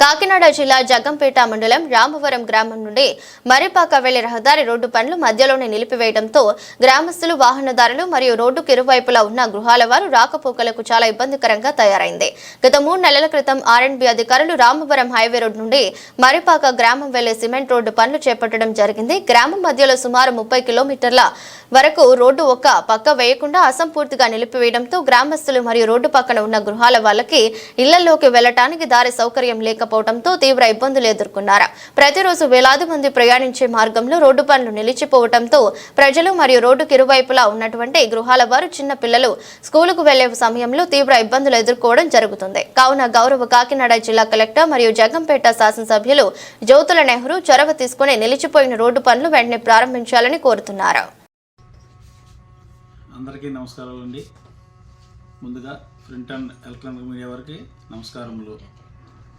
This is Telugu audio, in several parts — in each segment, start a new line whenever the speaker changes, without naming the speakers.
కాకినాడ జిల్లా జగ్గంపేట మండలం రామవరం గ్రామం నుండి మరిపాక వెళ్ళే రహదారి రోడ్డు పనులు మధ్యలోనే నిలిపివేయడంతో గ్రామస్తులు వాహనదారులు మరియు రోడ్డుకు ఇరువైపులా ఉన్న గృహాల వారు రాకపోకలకు చాలా ఇబ్బందికరంగా తయారైంది. గత మూడు నెలల క్రితం ఆర్ఎండ్బి అధికారులు రామవరం హైవే రోడ్ నుండి మరిపాక గ్రామం వెళ్ళే సిమెంట్ రోడ్డు పనులు చేపట్టడం జరిగింది. గ్రామం మధ్యలో సుమారు ముప్పై కిలోమీటర్ల వరకు రోడ్డు ఒక పక్క వేయకుండా అసంపూర్తిగా నిలిపివేయడంతో గ్రామస్తులు మరియు రోడ్డు పక్కన ఉన్న గృహాల వాళ్ళకి ఇళ్ళలోకి వెళ్ళటానికి దారి సౌకర్యం లేక లేకపోవడంతో తీవ్ర ఇబ్బందులు ఎదుర్కొన్నారు. ప్రతిరోజు వేలాది మంది ప్రయాణించే మార్గంలో రోడ్డు పనులు నిలిచిపోవడంతో ప్రజలు మరియు రోడ్డుకి ఇరువైపులా ఉన్నటువంటి గృహాల వారు చిన్న పిల్లలు స్కూలుకు వెళ్ళే సమయంలో తీవ్ర ఇబ్బందులు ఎదుర్కోవడం జరుగుతుంది. కావున గౌరవ కాకినాడ జిల్లా కలెక్టర్ మరియు జగంపేట శాసనసభ్యులు జ్యోతుల నెహ్రూ చొరవ తీసుకుని నిలిచిపోయిన రోడ్డు పనులు వెంటనే ప్రారంభించాలని కోరుతున్నారు.
అందరికీ నమస్కారాలు అండి ముందుగా ప్రింట్ అండ్ ఎలక్ట్రానిక్ మీడియా వారికి నమస్కారములు.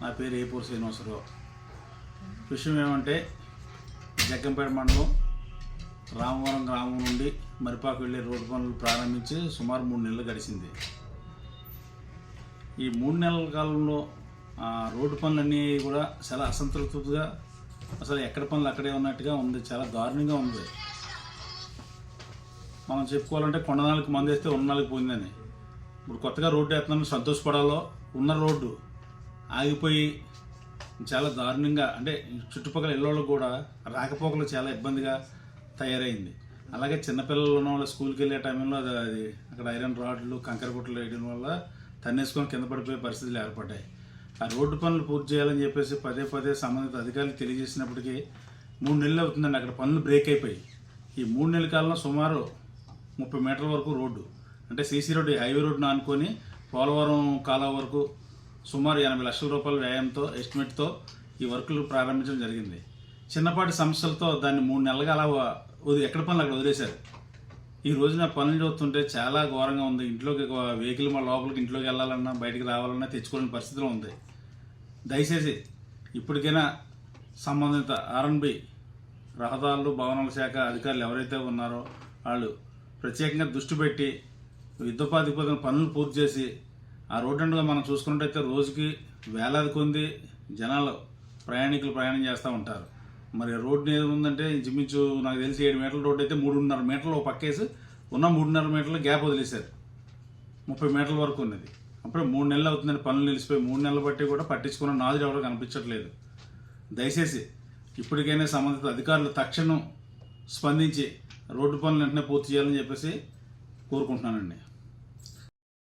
నా పేరు ఏపూర్ శ్రీనివాసరావు. విషయం ఏమంటే జగ్గంపేట మండలం రామవరం గ్రామం నుండి మరిపాకు వెళ్ళే రోడ్డు పనులు ప్రారంభించి సుమారు మూడు నెలలు గడిచింది. ఈ మూడు నెలల కాలంలో రోడ్డు పనులన్నీ కూడా చాలా అసంతృప్తిగా అసలు ఎక్కడ పనులు అక్కడే ఉన్నట్టుగా ఉంది చాలా దారుణంగా ఉంది. మనం చెప్పుకోవాలంటే కొండనాలకు మంది వేస్తే ఉన్ననాలకు పోయిందని. ఇప్పుడు కొత్తగా రోడ్డు వేస్తున్నాను సంతోషపడాలో ఉన్న రోడ్డు. ఆగిపోయి చాలా దారుణంగా అంటే చుట్టుపక్కల ఇళ్ళలో కూడా రాకపోకలు చాలా ఇబ్బందిగా తయారైంది. అలాగే చిన్నపిల్లలు ఉన్న వాళ్ళు స్కూల్కి వెళ్ళే టైంలో అది అక్కడ ఐరన్ రాడ్లు కంకర గుట్టలు వేయడం వల్ల తన్నేసుకొని కింద పడిపోయే పరిస్థితులు ఏర్పడ్డాయి. ఆ రోడ్డు పనులు పూర్తి చేయాలని చెప్పేసి పదే పదే సంబంధిత అధికారులు తెలియజేసినప్పటికీ మూడు నెలలు అవుతుందండి అక్కడ పనులు బ్రేక్ అయిపోయి. ఈ మూడు నెలల కాలంలో సుమారు ముప్పై మీటర్ల వరకు రోడ్డు అంటే సీసీ రోడ్డు హైవే రోడ్డును అనుకొని పోలవరం కాలువ వరకు సుమారు ఎనభై లక్షల రూపాయల వ్యయంతో ఎస్టిమేట్తో ఈ వర్కులు ప్రారంభించడం జరిగింది. చిన్నపాటి సమస్యలతో దాన్ని మూడు నెలలుగా అలా ఎక్కడ పనులు అక్కడ వదిలేశారు. ఈ రోజున పనులు చూస్తుంటే చాలా ఘోరంగా ఉంది. ఇంట్లోకి వెహికల్ మా లోపలికి ఇంట్లోకి వెళ్ళాలన్నా బయటికి రావాలన్నా తెచ్చుకోలేని పరిస్థితిలో ఉంది. దయచేసి ఇప్పటికైనా సంబంధిత ఆర్ఎన్బి రహదారులు భవనాల శాఖ అధికారులు ఎవరైతే ఉన్నారో వాళ్ళు ప్రత్యేకంగా దృష్టి పెట్టి యుద్ధోపాధిపతిని పనులు పూర్తి చేసి ఆ రోడ్డు అంటుగా మనం చూసుకున్నట్టయితే రోజుకి వేలాది కొంది జనాలు ప్రయాణికులు ప్రయాణం చేస్తూ ఉంటారు. మరి రోడ్డు ఏది ఉందంటే ఇంచుమించు నాకు తెలిసి ఏడు మీటర్ల రోడ్డు అయితే మూడున్నర మీటర్లు ఒక పక్కేసి ఉన్న మూడున్నర మీటర్లు గ్యాప్ వదిలేశారు. ముప్పై మీటర్ల వరకు ఉన్నది. అప్పుడే మూడు నెలలు అవుతుందని పనులు నిలిచిపోయి. మూడు నెలలు బట్టి కూడా పట్టించుకున్న నాదుడు ఎవరు కనిపించట్లేదు. దయచేసి ఇప్పటికైనా సంబంధిత అధికారులు తక్షణం స్పందించి రోడ్డు పనులు వెంటనే పూర్తి చేయాలని చెప్పేసి కోరుకుంటున్నానండి.